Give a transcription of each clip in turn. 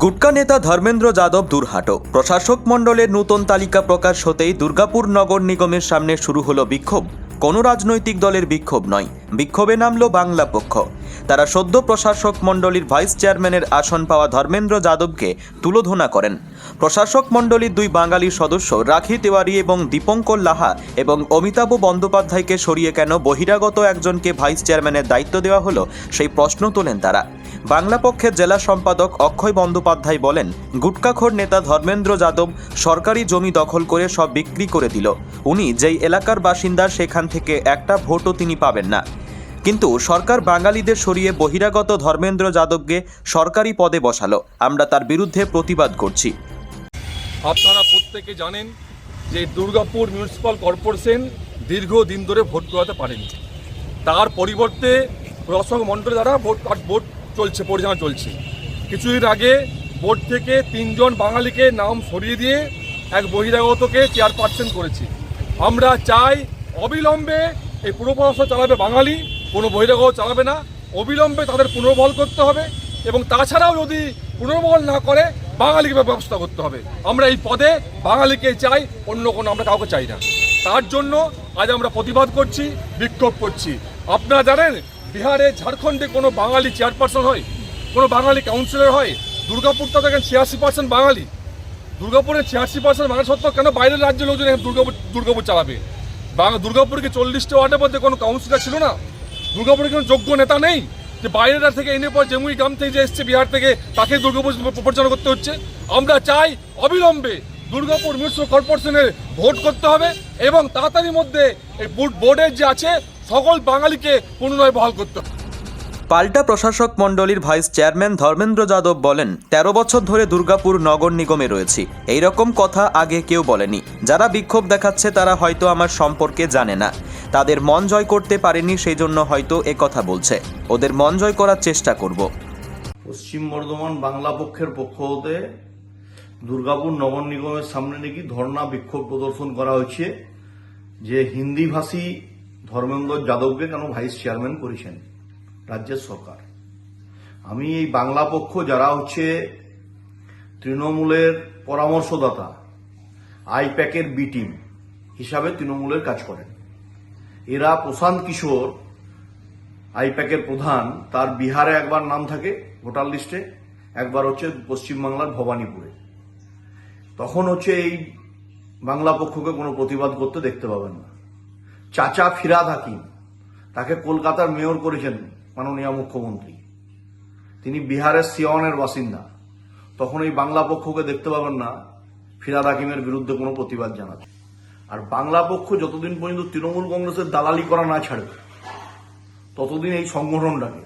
গুটকা নেতা ধর্মেন্দ্র যাদব দুরহাটো। প্রশাসক মণ্ডলের নূতন তালিকা প্রকাশ হতেই দুর্গাপুর নগর নিগমের সামনে শুরু হলো বিক্ষোভ। কোনো রাজনৈতিক দলের বিক্ষোভ নয়। বিক্ষোভে নামল বাংলা পক্ষ। তারা সদ্য প্রশাসক মণ্ডলীর ভাইস চেয়ারম্যানের আসন পাওয়া ধর্মেন্দ্র যাদবকে তুলোধনা করেন। প্রশাসক মণ্ডলীর দুই বাঙালি সদস্য রাখি তেওয়ারি এবং দীপঙ্কর লাহা এবং অমিতাভ বন্দ্যোপাধ্যায়কে সরিয়ে কেন বহিরাগত একজনকে ভাইস চেয়ারম্যানের দায়িত্ব দেওয়া হলো, সেই প্রশ্ন তোলেন তারা। বাংলা পক্ষের জেলা সম্পাদক অক্ষয় বন্দ্যোপাধ্যায় বলেন গুটকাখোর নেতা ধর্মেন্দ্র যাদব সরকারি জমি দখল করে সব বিক্রি করে দিল। উনি যেই এলাকার বাসিন্দা, সেখান থেকে একটা ভোটও তিনি পাবেন না। কিন্তু সরকার বাঙালিদের সরিয়ে বহিরাগত ধর্মেন্দ্র যাদবকে সরকারি পদে বসালো। আমরা তার বিরুদ্ধে প্রতিবাদ করছি। আপনারা প্রত্যেকে জানেন যে দুর্গাপুর মিউনিসিপ্যাল কর্পোরেশন দীর্ঘদিন ধরে ভোট করাতে পারেনি। তার পরিবর্তে প্রশাসক মণ্ডল দ্বারা ভোট ভোট চলছে, পরিচালনা চলছে। কিছুদিন আগে বোর্ড থেকে তিনজন বাঙালিকে নাম সরিয়ে দিয়ে এক বহিরাগতকে চেয়ারপারসন করেছি। আমরা চাই অবিলম্বে এই পুরো চালাবে বাঙালি। কোনো বহিরাগত চালাবে না, অবিলম্বে তাদের পুনর্বহল করতে হবে এবং তাছাড়াও যদি পুনর্বহল না করে, বাঙালিকে ব্যবস্থা করতে হবে। আমরা এই পদে বাঙালিকে চাই, অন্য কোনো আমরা কাউকে চাই না। তার জন্য আজ আমরা প্রতিবাদ করছি, বিক্ষোভ করছি। আপনারা জানেন, বিহারে ঝাড়খণ্ডে কোনো বাঙালি চেয়ারপারসন হয়, কোনো বাঙালি কাউন্সিলর হয়, দুর্গাপুরটা দেখেন ছিয়াশি পার্সেন্ট বাঙালি। দুর্গাপুরে ছিয়াশি পার্সেন্ট বাঙালি সত্ত্বেও কেন বাইরের রাজ্যের লোকজন দুর্গাপুর দুর্গাপুর চালাবে? বাংলা দুর্গাপুরকে চল্লিশটা ওয়ার্ডের মধ্যে কোনো কাউন্সিলর ছিল না? দুর্গাপুরে কোনো যোগ্য নেতা নেই? যে বাইরের থেকে এনে পর জেমুই গ্রাম থেকে যে এসছে, বিহার থেকে তাকে দুর্গাপুর পরিচালনা করতে হচ্ছে। আমরা চাই অবিলম্বে দুর্গাপুর মিউনিসিপাল কর্পোরেশনের ভোট করতে হবে এবং তাড়াতাড়ির মধ্যে এই বোর্ডের যে আছে, সকল বাঙালিকে পুনরায় বহাল করতে হবে। পাল্টা প্রশাসক মণ্ডলীর ভাইস চেয়ারম্যান ধর্মেন্দ্র যাদব বলেন, তেরো বছর ধরে দুর্গাপুর নগর নিগমে রয়েছি। এই রকম কথা আগে কেউ বলেনি। যারা বিক্ষোভ দেখাচ্ছে, তারা হয়তো আমার সম্পর্কে জানে না। তাদের মন জয় করতে পারেনি সেই জন্য হয়তো কথা বলছে। ওদের মন জয় করার চেষ্টা করব। পশ্চিম বর্ধমান বাংলা পক্ষের পক্ষ হতে দুর্গাপুর নগর নিগমের সামনে নাকি ধর্ণা বিক্ষোভ প্রদর্শন করা হয়েছে, যে হিন্দি ভাষী ধর্মেন্দ্র যাদবকে কেন ভাইস চেয়ারম্যান করেছেন। রাজ্যের সরকার। আমি এই বাংলা পক্ষ যারা হচ্ছে তৃণমূলের পরামর্শদাতা, আইপ্যাকের বি টিম হিসাবে তৃণমূলের কাজ করেন। এরা প্রশান্ত কিশোর, আইপ্যাকের প্রধান, তার বিহারে একবার নাম থাকে ভোটার লিস্টে, একবার হচ্ছে পশ্চিমবাংলার ভবানীপুরে। তখন হচ্ছে এই বাংলা পক্ষকে কোনো প্রতিবাদ করতে দেখতে পাবেন না। চাচা ফিরাদ হাকিম, তাকে কলকাতার মেয়র করেছেন মাননীয় মুখ্যমন্ত্রী। তিনি বিহারের সিওয়ানের বাসিন্দা। তখন এই বাংলা পক্ষকে দেখতে পাবেন না, ফিরাদ হাকিমের বিরুদ্ধে কোনো প্রতিবাদ জানাতে। আর বাংলা পক্ষ যতদিন পর্যন্ত তৃণমূল কংগ্রেসের দালালি করা না ছাড়বে, ততদিন এই সংগঠনটাকে।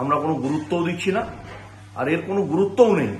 আমরা কোনো গুরুত্বও দিচ্ছি না, আর এর কোনো গুরুত্বও নেই।